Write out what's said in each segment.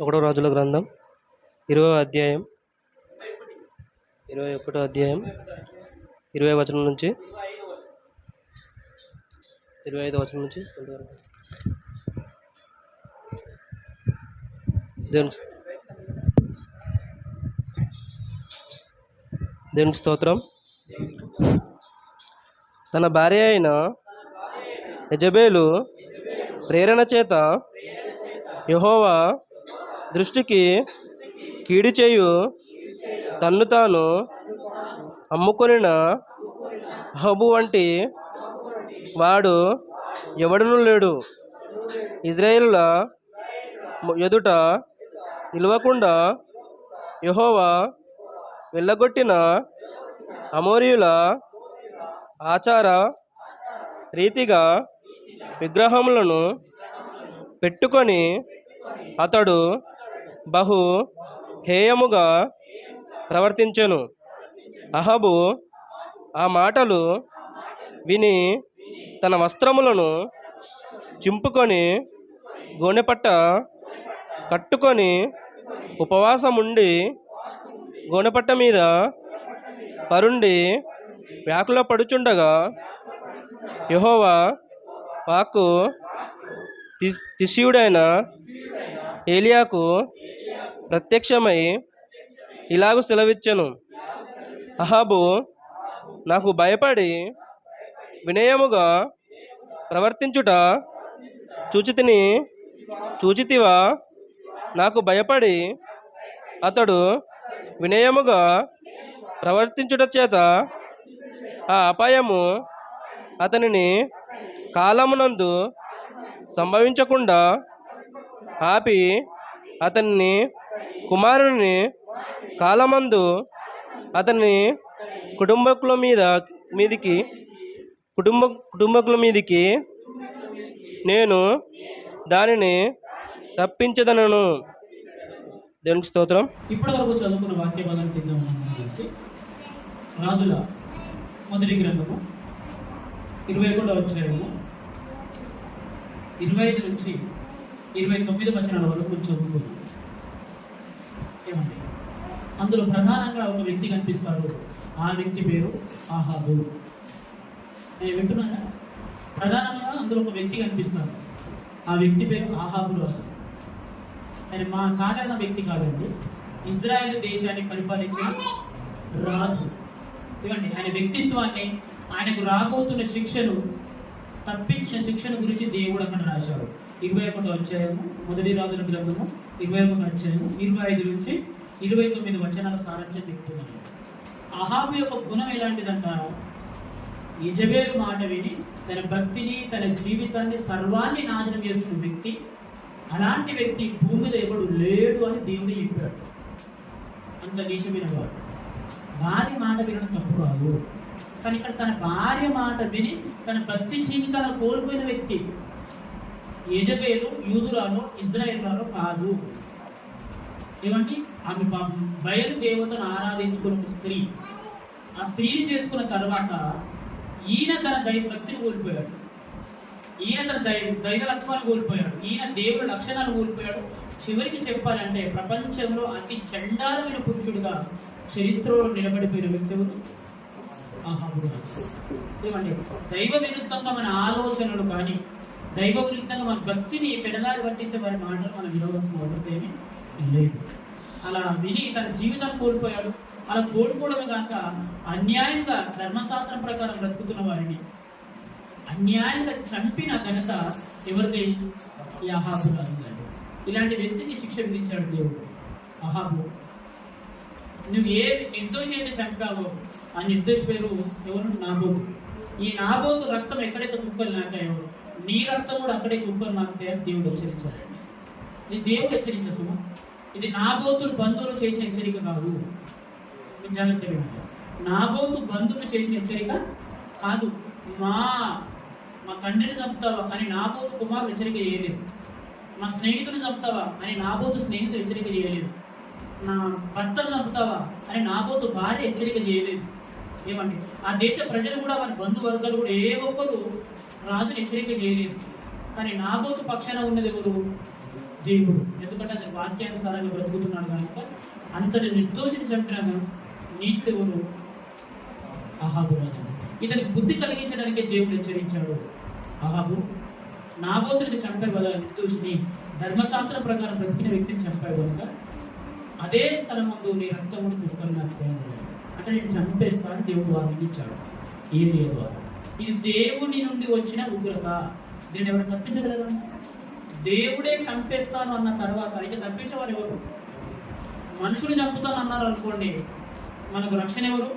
ఒకటో రాజుల గ్రంథం ఇరవై అధ్యాయం ఇరవై ఒకటో అధ్యాయం ఇరవై వచనం నుంచి ఇరవై ఐదో వచనం నుంచి కొంతవరకు స్తోత్రం. తన భార్య అయిన యజబేలు ప్రేరణ చేత యహోవా దృష్టికి కీడు చేయు తన్ను తాను అమ్ముకొనిన అహబు వంటి వాడు ఎవడునూ లేడు. ఇజ్రాయేలుల ఎదుట నిలవకుండా యహోవా వెళ్ళగొట్టిన అమోరియుల ఆచార రీతిగా విగ్రహములను పెట్టుకొని అతడు బహు హేయముగా ప్రవర్తించెను. అహబు ఆ మాటలు విని తన వస్త్రములను చింపుకొని గోనెపట్ట కట్టుకొని ఉపవాసముండి గోనెపట్ట మీద పరుండి వ్యాకుల పడుచుండగా యహోవా వాక్కు తిస్ తిష్యుడైన ఏలియాకు ప్రత్యక్షమై ఇలాగ సెలవిచ్చను. అహాబు నాకు భయపడి వినయముగా ప్రవర్తించుట చూచితిని చూచితివా? నాకు భయపడి అతడు వినయముగా ప్రవర్తించుట చేత ఆ అపాయము అతనిని కాలమునందు సంభవించకుండా ఆపి అతన్ని కుమారుని కాలమందు అతని కుటుంబకుల మీద మీదికి కుటుంబ కుటుంబకుల మీదికి నేను దానిని రప్పించదనను. దేవునికి స్తోత్రం. ఇప్పటి వరకు చదువుకున్న వాక్య భాగాన్ని తిందాం కలిసి. రాజుల మొదటి గ్రంథము ఇరవై కూడా అధ్యాయము ఇరవై ఐదు నుంచి ఇరవై తొమ్మిది వచనాల వరకు చదువుకున్నాం ఏమండి? అందులో ప్రధానంగా ఒక వ్యక్తి కనిపిస్తాడు. ఆ వ్యక్తి పేరు ఆహాబు. నేను వింటున్నారా? ప్రధానంగా అందులో ఒక వ్యక్తి కనిపిస్తాడు. ఆ వ్యక్తి పేరు ఆహాబు రాజు ఆయన మా సాధారణ వ్యక్తి కాదండి. ఇజ్రాయెల్ దేశాన్ని పరిపాలించిన రాజు. ఇవ్వండి ఆయన వ్యక్తిత్వాన్ని ఆయనకు రాబోతున్న శిక్షను తప్పించిన శిక్షణ గురించి దేవుడు అక్కడ రాశాడు. ఇరవై ఒకటి అధ్యాయము మొదటి రాజుల గ్రంథము ఇరవై ఒకటి అధ్యాయము ఇరవై ఐదు నుంచి ఇరవై తొమ్మిది వచనాల సారాంశం చెప్తున్నాను. అహాబు యొక్క గుణం ఎలాంటిదంట యజబేలు మాట విని తన భక్తిని తన జీవితాన్ని సర్వాన్ని నాశనం చేసుకున్న వ్యక్తి అలాంటి వ్యక్తి భూమి మీద ఎవడు లేడు అని దేవుడు చెప్పాడు. అంత నీచమైన వాడు. భార్య మాట వినడం తప్పు కాదు. కానీ ఇక్కడ తన భార్య మాట విని తన భక్తి జీవితాలను కోల్పోయిన వ్యక్తి. యజబేలు యూదురాలో ఇజ్రాయేల్లో కాదు. ఏమంటే ఆమె బయలు దేవతను ఆరాధించుకున్న ఒక స్త్రీ. ఆ స్త్రీని చేసుకున్న తర్వాత ఈయన తన దై భక్తిని కోల్పోయాడు. ఈయన తన దై దైవలత్వాన్ని కోల్పోయాడు. ఈయన దేవుడి లక్షణాలు కోల్పోయాడు. చివరికి చెప్పాలంటే ప్రపంచంలో అతి చండాలమైన పురుషుడుగా చరిత్రలో నిలబడిపోయిన వ్యక్తి ఏమండి? దైవ విరుద్ధంగా మన ఆలోచనలు కానీ దైవ విరుద్ధంగా మన భక్తిని పెడదారి పట్టించే వారి మాటలు మనం వినవలసిన అవసరం ఏమీ లేదు. అలా విని తన జీవితాన్ని కోల్పోయాడు. అలా కోల్పోవడమే కాక అన్యాయంగా ధర్మశాస్త్రం ప్రకారం బ్రతుకుతున్న వారిని అన్యాయంగా చంపిన ఘనత ఎవరిది? ఈ అహాబు ఇలాంటి వ్యక్తికి శిక్ష విధించాడు దేవుడు. అహాబు నువ్వు ఏ నిర్దోషి అయితే చంపావో ఆ నిర్దోషి పేరు ఎవరు? నాబోతు. ఈ నాబోతు రక్తం ఎక్కడైతే కుక్కలు నాకాయో నీ రక్తం కూడా అక్కడే కుక్కలు నాకుతాయి అని దేవుడు హెచ్చరించాడు. ఇది దేవుడు హెచ్చరించదు ఇది నాబోతులు బంధువులు చేసిన హెచ్చరిక కాదు. జాగ్రత్తగా నాబోతు బంధువులు చేసిన హెచ్చరిక కాదు. మా మా తండ్రిని చంపుతావా అని నాబోతు కుమారులు హెచ్చరిక చేయలేదు. మా స్నేహితుని చంపుతావా అని నాబోతు స్నేహితులు హెచ్చరిక చేయలేదు. నా భర్తను చంపుతావా అని నాబోతు భార్య హెచ్చరిక చేయలేదు. ఏమండి? ఆ దేశ ప్రజలు కూడా వారి బంధువర్గాలు కూడా ఏ ఒక్కరు రాజుని హెచ్చరిక చేయలేదు. కానీ నాబోతు పక్షాన ఉన్నది ఎవరు? దేవుడు. ఎందుకంటే అతని వాక్యానుసారంగా బ్రతుకుతున్నాడు కనుక అంతటి నిర్దోషిని చంపిన నీచుడు ఎవరు? అహాబు రాజు ఇతనికి బుద్ధి కలిగించడానికి దేవుడు హెచ్చరించాడు. అహాబు నాబోతుడికి చంపే కదా నిర్దోషిని. ధర్మశాస్త్ర ప్రకారం బ్రతికిన వ్యక్తిని చంపాడు కనుక అదే స్థలం ముందు నీ రక్తముడు కుక్కలు నాకు అంటే నేను చంపేస్తాను దేవుడు వారిని ఇచ్చాడు. ఏలియా ద్వారా ఇది దేవుని నుండి వచ్చిన ఉగ్రత. దీన్ని ఎవరు తప్పించగలరా? దేవుడే చంపేస్తాను అన్న తర్వాత ఇక తప్పించేవారు ఎవరు? మనుషులు చంపుతాను అన్నారు అనుకోండి మనకు రక్షణ ఎవరు?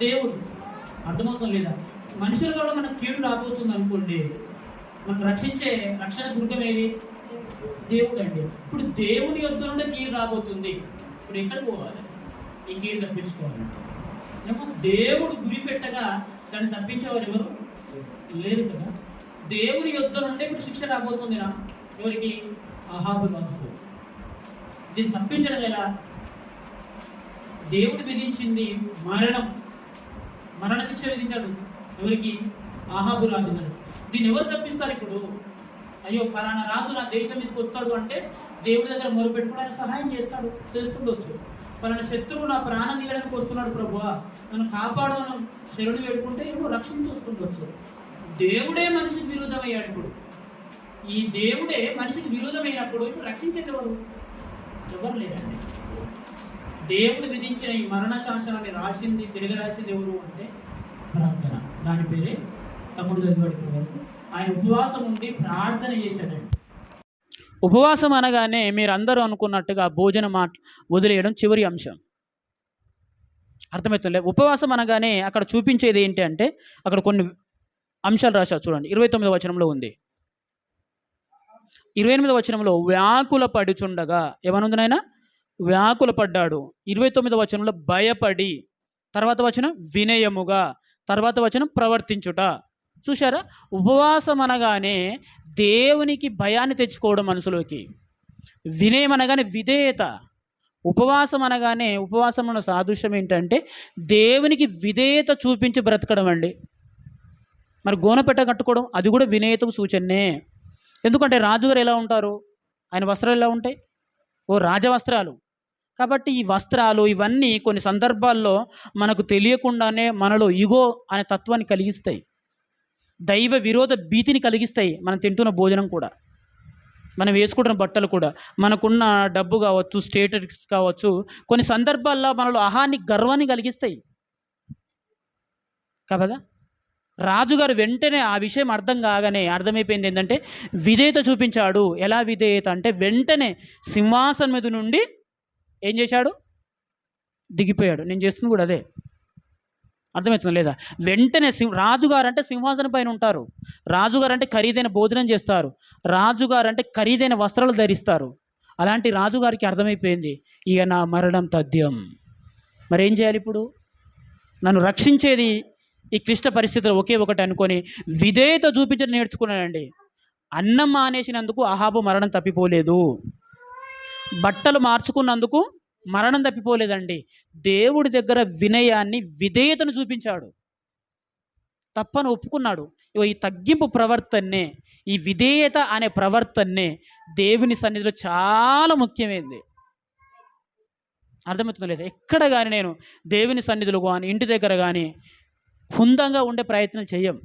దేవుడు. అర్థమవుతుంది లేదా? మనుషుల వల్ల మనకు కీడు రాబోతుంది అనుకోండి మనం రక్షించే రక్షణ దుర్గం ఏది? దేవుడు అండి ఇప్పుడు దేవుని యొద్ నుండి కీడు రాబోతుంది. ఇప్పుడు ఎక్కడ పోవాలి? ఈ కీడు తప్పించుకోవాలంటే ఏమో దేవుడు గురి పెట్టగా దాన్ని తప్పించేవారు ఎవరు? లేరు కదా. దేవుని యొద్ నుండి ఇప్పుడు శిక్ష రాబోతుంది నా. ఎవరికి? అహాబు రాజుకు దీన్ని తప్పించడం ఎలా? దేవుడు విధించింది మరణం. మరణ శిక్ష విధించాడు. ఎవరికి? ఆహాబు రాజు గారు దీన్ని ఎవరు తప్పిస్తారు ఇప్పుడు? అయ్యో పలానా రాజు నా దేశం మీదకి వస్తాడు అంటే దేవుడి దగ్గర మొరుపెట్టుకుని ఆయన సహాయం చేస్తాడు చేస్తుండొచ్చు. ఫలానా శత్రువు నా ప్రాణం తీయడానికి వస్తున్నాడు ప్రభువా. నన్ను కాపాడు మనం శరణు వేడుకుంటే ఏమో రక్షించి వస్తుండొచ్చు. దేవుడే మనిషికి విరోధమయ్యాడు ఇప్పుడు. ఈ దేవుడే మనిషికి విరోధమైనప్పుడు ఇప్పుడు రక్షించేది ఎవరు? ఎవరు లేరండి. దేవుడు విధించిన ఈ మరణ శాసనాన్ని రాసింది తెలుగు రాసింది ఎవరు అంటే ప్రార్థన. దాని పేరే తమ్ముడు చదివాడు ఇప్పటి వరకు ఆయన ఉపవాసం ఉండి ప్రార్థన చేశాడండి. ఉపవాసం అనగానే మీరు అందరూ అనుకున్నట్టుగా భోజనం మాట వదిలేయడం చివరి అంశం. అర్థమవుతుందిలే ఉపవాసం అనగానే అక్కడ చూపించేది ఏంటి అంటే అక్కడ కొన్ని అంశాలు రాశారు చూడండి. ఇరవై తొమ్మిదో వచనంలో ఉంది. ఇరవై ఎనిమిది వచనంలో వ్యాకుల పడుచుండగా ఏమనుంది నాయన? వ్యాకుల పడ్డాడు. ఇరవై తొమ్మిది వచనంలో భయపడి తర్వాత వచనం వినయముగా తర్వాత వచనం ప్రవర్తించుట. చూశారా? ఉపవాసం అనగానే దేవునికి భయాన్ని తెచ్చుకోవడం మనసులోకి. వినయం అనగానే విధేయత. ఉపవాసం అనగానే ఉపవాసం ఉన్న సాదృశ్యం ఏంటంటే దేవునికి విధేయత చూపించి బ్రతకడం అండి. మరి గోనపెట్ట కట్టుకోవడం అది కూడా వినయతకు సూచనే. ఎందుకంటే రాజుగారు ఎలా ఉంటారు? ఆయన వస్త్రాలు ఎలా ఉంటాయి? ఓ రాజవస్త్రాలు. కాబట్టి ఈ వస్త్రాలు ఇవన్నీ కొన్ని సందర్భాల్లో మనకు తెలియకుండానే మనలో ఇగో అనే తత్వాన్ని కలిగిస్తాయి. దైవ విరోధ భీతిని కలిగిస్తాయి మనం తింటున్న భోజనం కూడా. మనం వేసుకుంటున్న బట్టలు కూడా. మనకున్న డబ్బు కావచ్చు స్టేటస్ కావచ్చు కొన్ని సందర్భాల్లో మనలో అహాన్ని గర్వాన్ని కలిగిస్తాయి. కదా రాజుగారు వెంటనే ఆ విషయం అర్థం కాగానే అర్థమైపోయింది ఏంటంటే విధేయత చూపించాడు. ఎలా విధేయత అంటే వెంటనే సింహాసనం మీద నుండి ఏం చేశాడు? దిగిపోయాడు. నేను చేస్తుంది కూడా అదే. అర్థమవుతుంది లేదా? వెంటనే సింహ రాజుగారు అంటే సింహాసనం పైన ఉంటారు. రాజుగారు అంటే ఖరీదైన భోజనం చేస్తారు. రాజుగారు అంటే ఖరీదైన వస్త్రాలు ధరిస్తారు. అలాంటి రాజుగారికి అర్థమైపోయింది. ఇక నా మరణం తథ్యం. మరి ఏం చేయాలి ఇప్పుడు? నన్ను రక్షించేది ఈ క్లిష్ట పరిస్థితులు ఒకే ఒకటి అనుకొని విధేయత చూపించడం నేర్చుకున్నానండి. అన్నం మానేసినందుకు అహాబు మరణం తప్పిపోలేదు. బట్టలు మార్చుకున్నందుకు మరణం తప్పిపోలేదండి. దేవుడి దగ్గర వినయాన్ని విధేయతను చూపించాడు. తప్పను ఒప్పుకున్నాడు. ఈ తగ్గింపు ప్రవర్తనే ఈ విధేయత అనే ప్రవర్తనే దేవుని సన్నిధిలో చాలా ముఖ్యమైనది అర్థమవుతుందో లేదా? ఎక్కడ కానీ నేను దేవుని సన్నిధిలో కానీ ఇంటి దగ్గర కానీ హుందంగా ఉండే ప్రయత్నం చేయం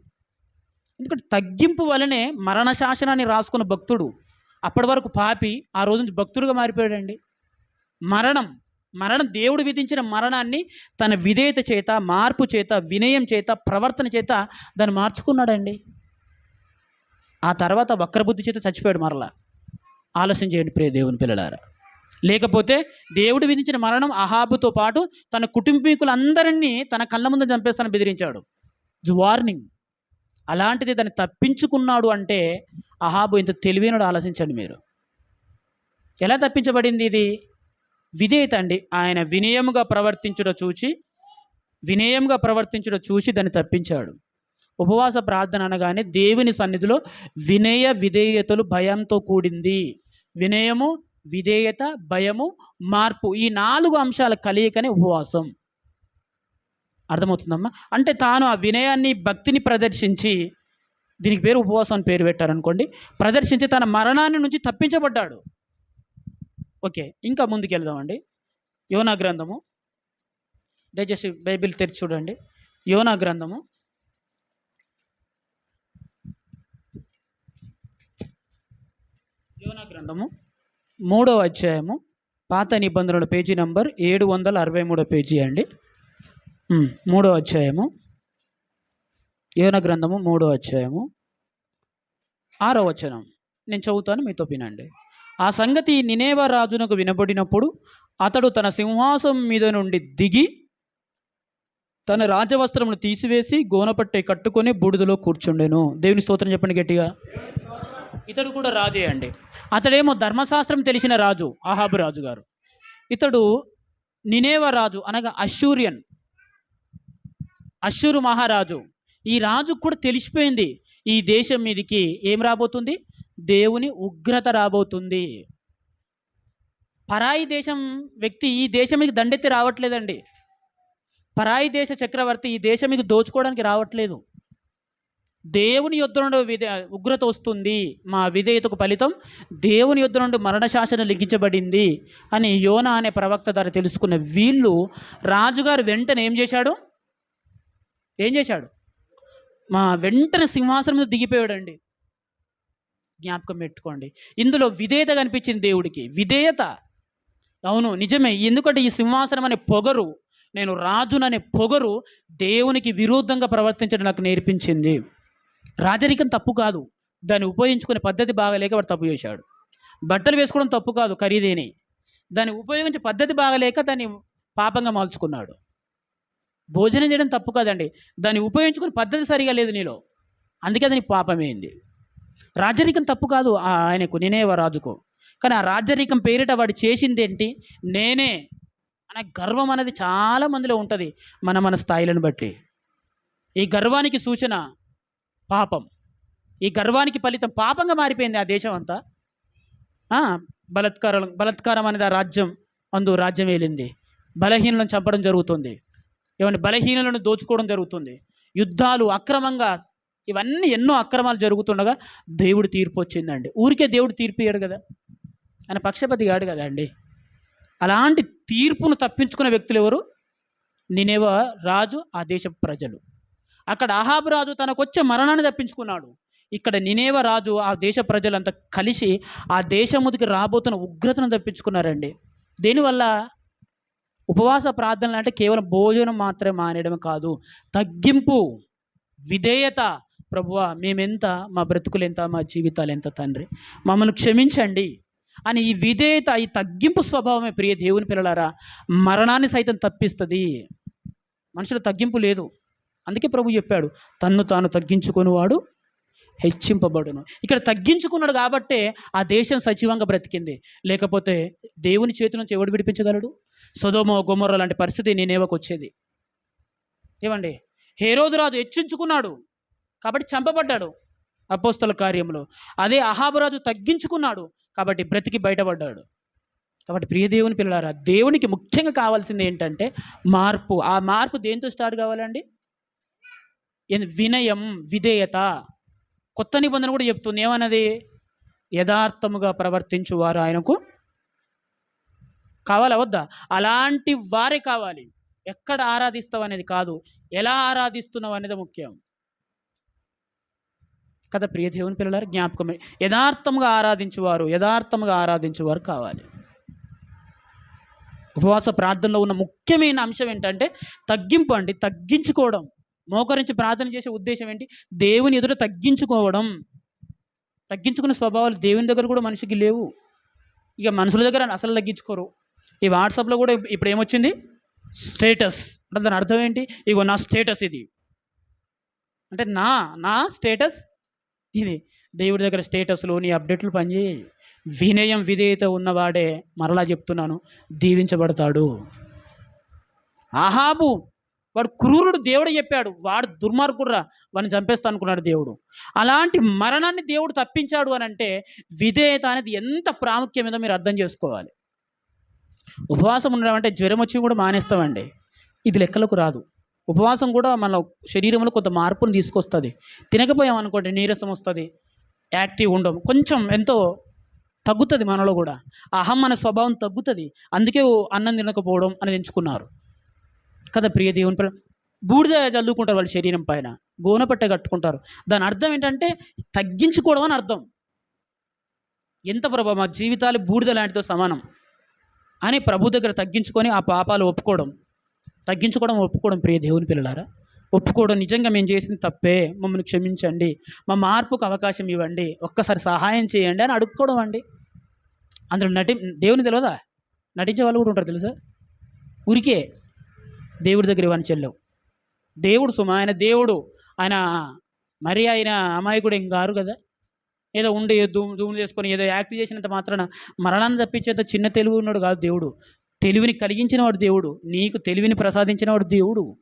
ఎందుకంటే తగ్గింపు వలనే మరణ శాసనాన్ని రాసుకున్న భక్తుడు అప్పటి వరకు పాపి ఆ రోజు నుంచి భక్తుడుగా మారిపోయాడండి. మరణం మరణం దేవుడు విధించిన మరణాన్ని తన విధేయత చేత మార్పు చేత వినయం చేత ప్రవర్తన చేత దాన్ని మార్చుకున్నాడండి. ఆ తర్వాత వక్రబుద్ధి చేత చచ్చిపోయాడు మరలా. ఆలోచన చేయండి ప్రియ దేవుని పిల్లలారా. లేకపోతే దేవుడు విధించిన మరణం అహాబుతో పాటు తన కుటుంబీకులందరినీ తన కళ్ళ ముందు చంపేస్తానని బెదిరించాడు. వార్నింగ్ అలాంటిది దాన్ని తప్పించుకున్నాడు అంటే అహాబు ఇంత తెలివైనడు ఆలోచించండి మీరు. ఎలా తప్పించబడింది ఇది? విధేయత అండి. ఆయన వినయముగా ప్రవర్తించుట చూచి వినయముగా ప్రవర్తించుట చూసి దాన్ని తప్పించాడు. ఉపవాస ప్రార్థన అనగానే దేవుని సన్నిధిలో వినయ విధేయతలు భయంతో కూడింది. వినయము విధేయత భయము మార్పు ఈ నాలుగు అంశాల కలయికనే ఉపవాసం. అర్థమవుతుందమ్మా? అంటే తాను ఆ వినయాన్ని భక్తిని ప్రదర్శించి దీనికి పేరు ఉపవాసం అని పేరు పెట్టారనుకోండి ప్రదర్శించి తన మరణాన్ని నుంచి తప్పించబడ్డాడు. ఓకే ఇంకా ముందుకు వెళ్దామండి యోనా గ్రంథము. దయచేసి బైబిల్ తెరిచి చూడండి. యోనా గ్రంథము. యోనా గ్రంథము. మూడవ అధ్యాయము. పాత నిబంధనల పేజీ నంబర్ ఏడు వందల అరవై మూడో పేజీ అండి. మూడో అధ్యాయము. యోన గ్రంథము మూడో అధ్యాయము. ఆరో వచనం. నేను చదువుతాను మీతో వినండి. ఆ సంగతి నినేవ రాజునకు వినబడినప్పుడు అతడు తన సింహాసం మీద నుండి దిగి తన రాజవస్త్రమును తీసివేసి గోనపట్టే కట్టుకొని బూడిదలో కూర్చుండెను. దేవుని స్తోత్రం చెప్పండి గట్టిగా. ఇతడు కూడా రాజే అండి. అతడేమో ధర్మశాస్త్రం తెలిసిన రాజు ఆహాబు రాజు గారు ఇతడు నినేవ రాజు అనగా అశ్షూరియన్ అశ్షూరు మహారాజు. ఈ రాజుకు కూడా తెలిసిపోయింది. ఈ దేశం మీదకి ఏం రాబోతుంది? దేవుని ఉగ్రత రాబోతుంది. పరాయి దేశం వ్యక్తి ఈ దేశం మీద దండెత్తి రావట్లేదండి. పరాయి దేశ చక్రవర్తి ఈ దేశం మీద దోచుకోవడానికి రావట్లేదు. దేవుని యుద్ధ నుండి విధే ఉగ్రత వస్తుంది. మా విధేయతకు ఫలితం దేవుని యుద్ధ నుండి మరణశాసన లిఖించబడింది అని యోనా అనే ప్రవక్త ద్వారా తెలుసుకున్న వీళ్ళు రాజుగారు వెంటనే ఏం చేశాడు? ఏం చేశాడు? మా వెంటనే సింహాసనం మీద దిగిపోయాడండి. జ్ఞాపకం పెట్టుకోండి. ఇందులో విధేయత కనిపించింది దేవుడికి. విధేయత. అవును నిజమే. ఎందుకంటే ఈ సింహాసనం అనే పొగరు నేను రాజుననే పొగరు దేవునికి విరుద్ధంగా ప్రవర్తించడం నాకు నేర్పించింది. రాజరికం తప్పు కాదు. దాన్ని ఉపయోగించుకునే పద్ధతి బాగలేక వాడు తప్పు చేశాడు. బట్టలు వేసుకోవడం తప్పు కాదు ఖరీదేని. దాన్ని ఉపయోగించే పద్ధతి బాగలేక దాన్ని పాపంగా మలుచుకున్నాడు భోజనం చేయడం తప్పు కాదండి. దాన్ని ఉపయోగించుకునే పద్ధతి సరిగా లేదు నీలో. అందుకే దానికి పాపమైంది. రాజరికం తప్పు కాదు ఆ ఆయనకు నేనేవ రాజుకు. కానీ ఆ రాజరికం పేరిట వాడు చేసింది ఏంటి నేనే అనే గర్వం అనేది చాలా మందిలో ఉంటుంది మన మన స్థాయిలను బట్టి. ఈ గర్వానికి సూచన పాపం. ఈ గర్వానికి ఫలితం పాపంగా మారిపోయింది ఆ దేశం అంతా. బలత్కారం బలత్కారం అనేది ఆ రాజ్యం అందు రాజ్యం ఏలింది. బలహీనలను చంపడం జరుగుతుంది. ఏమంటే బలహీనలను దోచుకోవడం జరుగుతుంది. యుద్ధాలు అక్రమంగా ఇవన్నీ ఎన్నో అక్రమాలు జరుగుతుండగా దేవుడు తీర్పు వచ్చిందండి. ఊరికే దేవుడు తీర్పు ఇయ్యాడు కదా. ఆయన పక్షపతి కాడు కదా అండి. అలాంటి తీర్పును తప్పించుకున్న వ్యక్తులు ఎవరు? నినేవ రాజు ఆ దేశ ప్రజలు. అక్కడ అహాబు రాజు తనకొచ్చే మరణాన్ని తప్పించుకున్నాడు. ఇక్కడ నినేవ రాజు ఆ దేశ ప్రజలంతా కలిసి ఆ దేశముదికి రాబోతున్న ఉగ్రతను తప్పించుకున్నారండి. దీనివల్ల? ఉపవాస ప్రార్థనలు అంటే కేవలం భోజనం మాత్రమే మానేయడం కాదు. తగ్గింపు విధేయత ప్రభువా మేమెంత మా బ్రతుకులు ఎంత మా జీవితాలు ఎంత తండ్రి? మమ్మల్ని క్షమించండి. అని ఈ విధేయత ఈ తగ్గింపు స్వభావమే ప్రియ దేవుని పిల్లలారా మరణాన్ని సైతం తప్పిస్తుంది. మనుషుల తగ్గింపు లేదు. అందుకే ప్రభు చెప్పాడు తన్ను తాను తగ్గించుకుని వాడు హెచ్చింపబడును. ఇక్కడ తగ్గించుకున్నాడు కాబట్టే ఆ దేశం సజీవంగా బ్రతికింది. లేకపోతే దేవుని చేతి నుంచి ఎవడు విడిపించగలడు? సొదోమో గుమ్మర లాంటి పరిస్థితి నేనేవకొచ్చేది ఏమండి? హేరోదురాజు హెచ్చించుకున్నాడు. కాబట్టి చంపబడ్డాడు అపోస్తల కార్యంలో అదే అహాబరాజు తగ్గించుకున్నాడు కాబట్టి బ్రతికి బయటపడ్డాడు. కాబట్టి ప్రియ దేవుని పిల్లలారా దేవునికి ముఖ్యంగా కావాల్సింది ఏంటంటే మార్పు. ఆ మార్పు దేంతో స్టార్ట్ కావాలండి? వినయం విధేయత. కొత్త నిబంధన కూడా చెప్తుంది. ఏమన్నది? యథార్థముగా ప్రవర్తించు వారు ఆయనకు కావాలా? వద్దా? అలాంటి వారే కావాలి. ఎక్కడ ఆరాధిస్తావు అనేది కాదు. ఎలా ఆరాధిస్తున్నావు అనేది ముఖ్యం. కదా ప్రియ దేవుని పిల్లలారు జ్ఞాపకమే. యథార్థముగా ఆరాధించేవారు యథార్థముగా ఆరాధించేవారు కావాలి. ఉపవాస ప్రార్థనలో ఉన్న ముఖ్యమైన అంశం ఏంటంటే తగ్గింపు అండి తగ్గించుకోవడం. మోకరించి ప్రార్థన చేసే ఉద్దేశం ఏంటి? దేవుని ఎదుట తగ్గించుకోవడం. తగ్గించుకునే స్వభావాలు దేవుని దగ్గర కూడా మనిషికి లేవు. ఇక మనుషుల దగ్గర అసలు తగ్గించుకోరు. ఈ వాట్సాప్లో కూడా ఇప్పుడు ఏమొచ్చింది? స్టేటస్. అంటే దాని అర్థం ఏంటి? ఇగో నా స్టేటస్ ఇది. అంటే నా నా స్టేటస్ ఇది దేవుడి దగ్గర స్టేటస్లు నీ అప్డేట్లు పనిచేయి. వినయం విధేయత ఉన్నవాడే మరలా చెప్తున్నాను దీవించబడతాడు. ఆహాబు వాడు క్రూరుడు దేవుడు చెప్పాడు వాడు దుర్మార్గుడ్రా వాడిని చంపేస్తా అనుకున్నాడు దేవుడు. అలాంటి మరణాన్ని దేవుడు తప్పించాడు అని అంటే విధేయత అనేది ఎంత ప్రాముఖ్యమేదో మీరు అర్థం చేసుకోవాలి. ఉపవాసం ఉండడం అంటే జ్వరం వచ్చి కూడా మానేస్తామండి. ఇది లెక్కలకు రాదు. ఉపవాసం కూడా మన శరీరంలో కొంత మార్పును తీసుకొస్తుంది. తినకపోయాం అనుకోండి నీరసం వస్తుంది యాక్టివ్ ఉండం కొంచెం ఎంతో తగ్గుతుంది మనలో కూడా. అహం మన స్వభావం తగ్గుతుంది. అందుకే ఓ అన్నం తినకపోవడం అనేది ఎంచుకున్నారు. కదా ప్రియ దేవుని ప్ర- బూడిద చల్లుకుంటారు వాళ్ళ శరీరం పైన. గోనపట్ట కట్టుకుంటారు. దాని అర్థం ఏంటంటే తగ్గించుకోవడం అని అర్థం. ఎంత ప్రభా మా జీవితాలు బూడిద లాంటితో సమానం. అని ప్రభు దగ్గర తగ్గించుకొని ఆ పాపాలు ఒప్పుకోవడం. తగ్గించుకోవడం ఒప్పుకోవడం ప్రియ దేవుని పిల్లలారా? ఒప్పుకోవడం నిజంగా మేము చేసిన తప్పే. మమ్మల్ని క్షమించండి. మా మార్పుకు అవకాశం ఇవ్వండి. ఒక్కసారి సహాయం చేయండి అని అడుక్కోవడం అండి. అందులో నటి దేవుని తెలియదా నటించే వాళ్ళు కూడా ఉంటారు తెలుసా? ఊరికే దేవుడి దగ్గర ఇవన్నీ చెల్లవు దేవుడు సుమ ఆయన దేవుడు. ఆయన మరి ఆయన అమాయకుడు ఏం గారు కదా? ఏదో ఉండి దూ దూము చేసుకొని ఏదో యాక్ట్ చేసినంత మాత్రాన మరణాన్ని తప్పించేంత చిన్న తెలుగు ఉన్నాడు కాదు దేవుడు. తెలివిని కలిగించిన వాడు దేవుడు నీకు తెలివిని ప్రసాదించిన వాడు దేవుడు.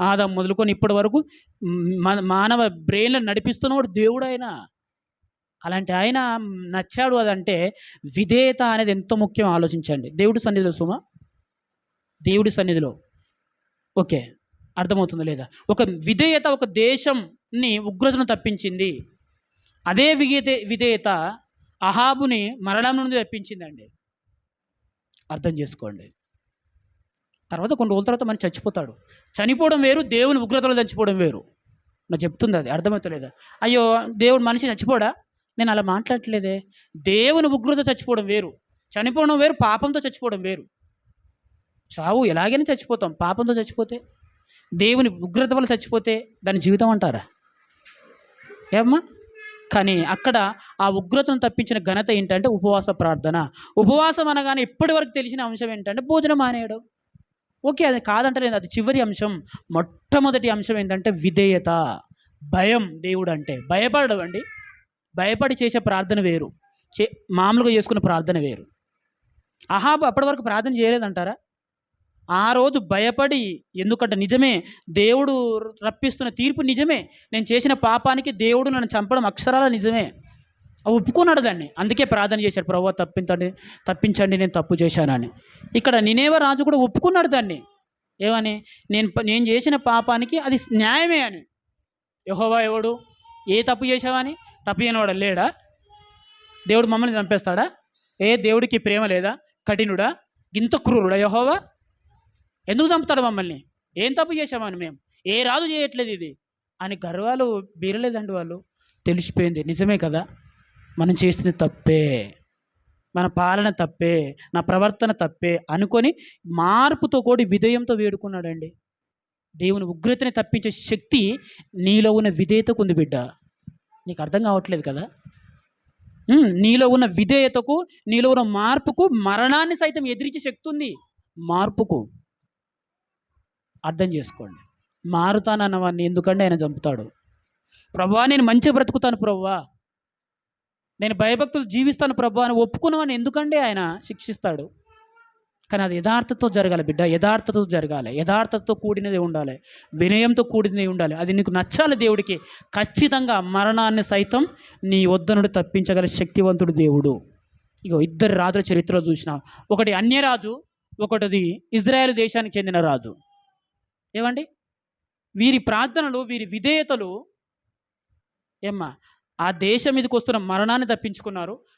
ఆదా మొదలుకొని ఇప్పటి వరకు మన మానవ బ్రెయిన్లో నడిపిస్తున్నవాడు దేవుడు ఆయన. అలాంటి ఆయన నచ్చాడు అదంటే విధేయత అనేది ఎంతో ముఖ్యం ఆలోచించండి. దేవుడి సన్నిధిలో సుమ? దేవుడి సన్నిధిలో. ఓకే అర్థమవుతుందా లేదా? ఒక విధేయత ఒక దేశంని ఉగ్రతను తప్పించింది. అదే విధేయత విధేయత అహాబుని మరణం నుండి తప్పించిందండి. అర్థం చేసుకోండి. తర్వాత కొన్ని రోజుల తర్వాత మనం చచ్చిపోతాడు. చనిపోవడం వేరు దేవుని ఉగ్రతలో చచ్చిపోవడం వేరు. నాకు చెప్తుంది అది అర్థమవుతలేదా? అయ్యో దేవుడు మనిషి చచ్చిపోడా? నేను అలా మాట్లాడట్లేదే. దేవుని ఉగ్రత చచ్చిపోవడం వేరు. చనిపోవడం వేరు పాపంతో చచ్చిపోవడం వేరు. చావు ఎలాగైనా చచ్చిపోతాం. పాపంతో చచ్చిపోతే? దేవుని ఉగ్రత వల్ల చచ్చిపోతే దాని జీవితం అంటారా? ఏమ్మా? కానీ అక్కడ ఆ ఉగ్రతను తప్పించిన ఘనత ఏంటంటే ఉపవాస ప్రార్థన. ఉపవాసం అనగానే ఇప్పటి వరకు తెలిసిన అంశం ఏంటంటే భోజనం మానేయడం. ఓకే అది కాదంటలేదు. అది చివరి అంశం. మొట్టమొదటి అంశం ఏంటంటే విధేయత. భయం దేవుడు అంటే భయపడడం అండి భయపడి చేసే ప్రార్థన వేరు. చే మామూలుగా చేసుకున్న ప్రార్థన వేరు. అహాబు అప్పటి వరకు ప్రార్థన చేయలేదంటారా? ఆ రోజు భయపడి ఎందుకంటే నిజమే దేవుడు రప్పిస్తున్న తీర్పు నిజమే. నేను చేసిన పాపానికి దేవుడు నన్ను చంపడం అక్షరాల నిజమే. ఆ ఒప్పుకున్నాడు దాన్ని. అందుకే ప్రార్థన చేశాడు ప్రభు తప్పించండి తప్పించండి నేను తప్పు చేశానని. ఇక్కడ నినేవ రాజు కూడా ఒప్పుకున్నాడు దాన్ని. ఏమని? నేను నేను చేసిన పాపానికి అది న్యాయమే అని. యహోవా ఎవడు? ఏ తప్పు చేసావని తప్పు చేయనివాడు లేడా? దేవుడు మమ్మల్ని చంపేస్తాడా? ఏ దేవుడికి ప్రేమ లేదా? కఠినుడా? ఇంత క్రూరుడా యహోవా? ఎందుకు చంపుతాడు మమ్మల్ని? ఏం తప్పు చేశామని మేము? ఏ రాజు చేయట్లేదు ఇది? అని గర్వాలు బీరలేదండి వాళ్ళు. తెలిసిపోయింది. నిజమే కదా? మనం చేసిన తప్పే. మన పాలన తప్పే. నా ప్రవర్తన తప్పే అనుకొని మార్పుతో కూడి విధేయంతో వేడుకున్నాడండి. దేవుని ఉగ్రతని తప్పించే శక్తి నీలో ఉన్న విధేయతకు ఉంది బిడ్డ. నీకు అర్థం కావట్లేదు కదా? నీలో ఉన్న విధేయతకు నీలో ఉన్న మార్పుకు మరణాన్ని సైతం ఎదిరించే శక్తి ఉంది. మార్పుకు. అర్థం చేసుకోండి. మారుతానన్నవాడిని ఎందుకంటే ఆయన చంపుతాడు? ప్రభా నేను మంచిగా బ్రతుకుతాను ప్రభువా నేను భయభక్తులు జీవిస్తాను ప్రభా అని ఒప్పుకున్నవాడిని ఎందుకంటే ఆయన శిక్షిస్తాడు? కానీ అది యథార్థతో జరగాలి బిడ్డ యథార్థతో జరగాలి. యథార్థతో కూడినది ఉండాలి. వినయంతో కూడినది ఉండాలి. అది నీకు నచ్చాలి దేవుడికి. ఖచ్చితంగా మరణాన్ని సైతం నీ వద్ద నుండి తప్పించగల శక్తివంతుడు దేవుడు. ఇగో ఇద్దరు రాజుల చరిత్రలో చూసిన. ఒకటి అన్యరాజు ఒకటిది ఇజ్రాయెల్ దేశానికి చెందిన రాజు. ఏమండి వీరి ప్రార్థనలు వీరి విధేయతలు ఏమ్మా ఆ దేశం మీదకి వస్తున్న మరణాన్ని తప్పించుకున్నారు.